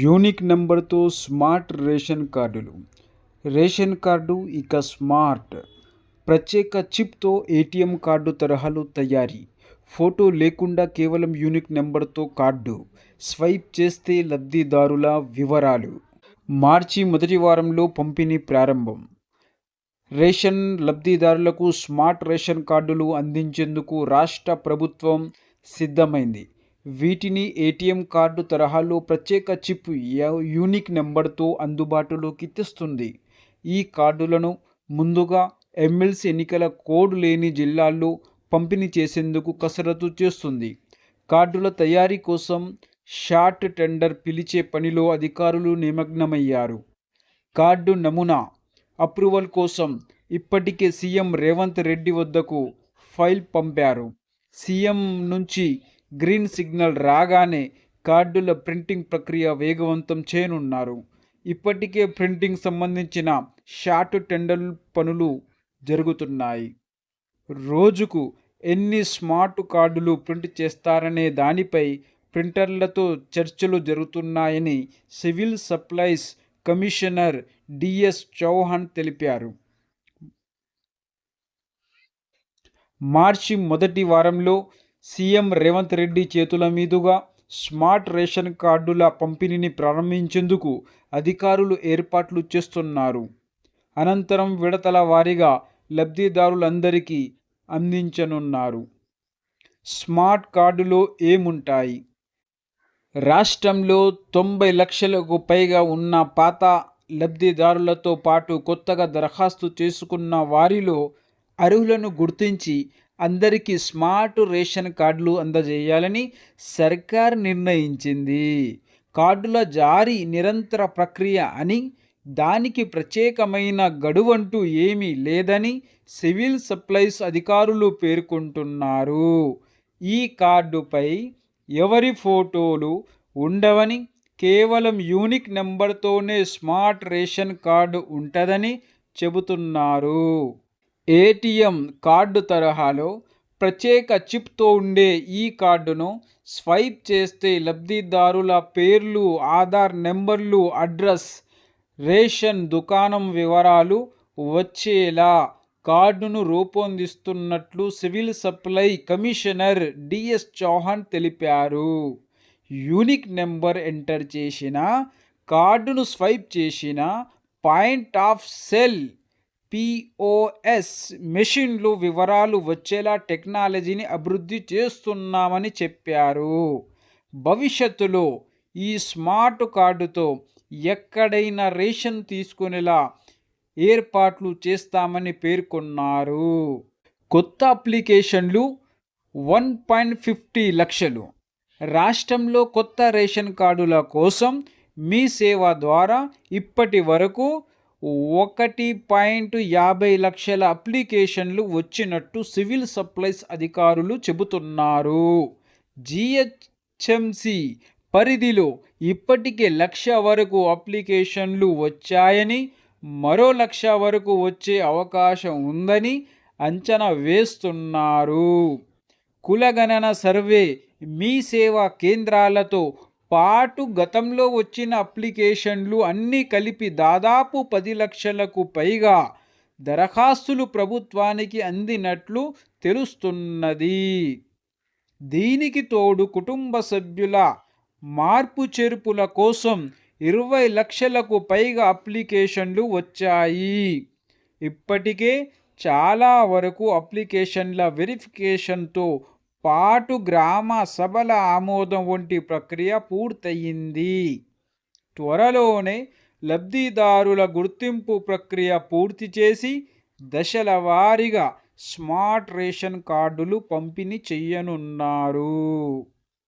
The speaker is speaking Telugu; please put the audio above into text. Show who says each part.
Speaker 1: యూనిక్ నెంబర్తో స్మార్ట్ రేషన్ కార్డులు. రేషన్ కార్డు ఇక స్మార్ట్. ప్రత్యేక చిప్తో ఏటీఎం కార్డు తరహాలో తయారీ. ఫోటో లేకుండా కేవలం యూనిక్ నెంబర్తో కార్డు. స్వైప్ చేస్తే లబ్ధిదారుల వివరాలు. మార్చి మొదటి వారంలో పంపిణీ ప్రారంభం. రేషన్ లబ్ధిదారులకు స్మార్ట్ రేషన్ కార్డులు అందించేందుకు రాష్ట్ర ప్రభుత్వం సిద్ధమైంది. వీటిని ఏటీఎం కార్డు తరహాలో ప్రత్యేక చిప్ యూనిక్ నెంబర్తో అందుబాటులోకి తెస్తుంది. ఈ కార్డులను ముందుగా ఎమ్మెల్సీ ఎన్నికల కోడ్ లేని జిల్లాల్లో పంపిణీ చేసేందుకు కసరత్తు చేస్తుంది. కార్డుల తయారీ కోసం షార్ట్ టెండర్ పిలిచే పనిలో అధికారులు నిమగ్నమయ్యారు. కార్డు నమూనా అప్రూవల్ కోసం ఇప్పటికే సీఎం రేవంత్ రెడ్డి వద్దకు ఫైల్ పంపారు. సీఎం నుంచి గ్రీన్ సిగ్నల్ రాగానే కార్డుల ప్రింటింగ్ ప్రక్రియ వేగవంతం చేయనున్నారు. ఇప్పటికే ప్రింటింగ్ సంబంధించిన షార్ట్ టెండర్ పనులు జరుగుతున్నాయి. రోజుకు ఎన్ని స్మార్ట్ కార్డులు ప్రింట్ చేస్తారనే దానిపై ప్రింటర్లతో చర్చలు జరుగుతున్నాయని civil supplies commissioner DS Chauhan తెలిపారు. మార్చి మొదటి వారంలో సీఎం రేవంత్ రెడ్డి చేతుల మీదుగా స్మార్ట్ రేషన్ కార్డుల పంపిణీని ప్రారంభించేందుకు అధికారులు ఏర్పాట్లు చేస్తున్నారు. అనంతరం విడతల వారీగా లబ్ధిదారులందరికీ అందించనున్నారు. స్మార్ట్ కార్డులో ఏముంటాయి? రాష్ట్రంలో తొంభై లక్షలకు పైగా ఉన్న పాత లబ్ధిదారులతో పాటు కొత్తగా దరఖాస్తు చేసుకున్న వారిలో అర్హులను గుర్తించి అందరికీ స్మార్ట్ రేషన్ కార్డులు అందజేయాలని సర్కార్ నిర్ణయించింది. కార్డుల జారీ నిరంతర ప్రక్రియ అని దానికి ప్రత్యేకమైన గడువంటూ ఏమీ లేదని సివిల్ సప్లైస్ అధికారులు పేర్కొంటున్నారు. ఈ కార్డుపై ఎవరి ఫోటోలు ఉండవని కేవలం యూనిక్ నెంబర్తోనే స్మార్ట్ రేషన్ కార్డు ఉంటుందని చెబుతున్నారు. ఏటీఎం కార్డు తరహాలో ప్రత్యేక చిప్తో ఉండే ఈ కార్డును స్వైప్ చేస్తే లబ్ధిదారుల పేర్లు ఆధార్ నెంబర్లు అడ్రస్ రేషన్ దుకాణం వివరాలు వచ్చేలా కార్డును రూపొందిస్తున్నట్లు civil supply commissioner DS Chauhan తెలిపారు. యూనిక్ నెంబర్ ఎంటర్ చేసిన కార్డును స్వైప్ చేసిన పాయింట్ ఆఫ్ సెల్ పిఓఎస్ మెషిన్లు వివరాలు వచ్చేలా టెక్నాలజీని అభివృద్ధి చేస్తున్నామని చెప్పారు. భవిష్యత్తులో ఈ స్మార్ట్ కార్డుతో ఎక్కడైనా రేషన్ తీసుకునేలా ఏర్పాట్లు చేస్తామని పేర్కొన్నారు. కొత్త అప్లికేషన్లు వన్ పాయింట్ ఫిఫ్టీ లక్షలు. రాష్ట్రంలో కొత్త రేషన్ కార్డుల కోసం మీ సేవ ద్వారా ఇప్పటి వరకు ఒకటి పాయింట్ యాభై లక్షల అప్లికేషన్లు వచ్చినట్టు సివిల్ సప్లైస్ అధికారులు చెబుతున్నారు. జిహెచ్ఎంసి పరిధిలో ఇప్పటికే లక్ష వరకు అప్లికేషన్లు వచ్చాయని మరో లక్ష వరకు వచ్చే అవకాశం ఉందని అంచనా వేస్తున్నారు. కులగణన సర్వే మీ సేవా కేంద్రాలతో పాటు గతంలో వచ్చిన అప్లికేషన్లు అన్నీ కలిపి దాదాపు పది లక్షలకు పైగా దరఖాస్తులు ప్రభుత్వానికి అందినట్లు తెలుస్తున్నది. దీనికి తోడు కుటుంబ సభ్యుల మార్పు చేర్పుల కోసం ఇరవై లక్షలకు పైగా అప్లికేషన్లు వచ్చాయి. ఇప్పటికే చాలా వరకు అప్లికేషన్ల వెరిఫికేషన్తో పాటు గ్రామ సభల ఆమోదం వంటి ప్రక్రియ పూర్తయింది. త్వరలోనే లబ్ధిదారుల గుర్తింపు ప్రక్రియ పూర్తి చేసి దశల వారీగా స్మార్ట్ రేషన్ కార్డులు పంపిణీ చేయనున్నారు.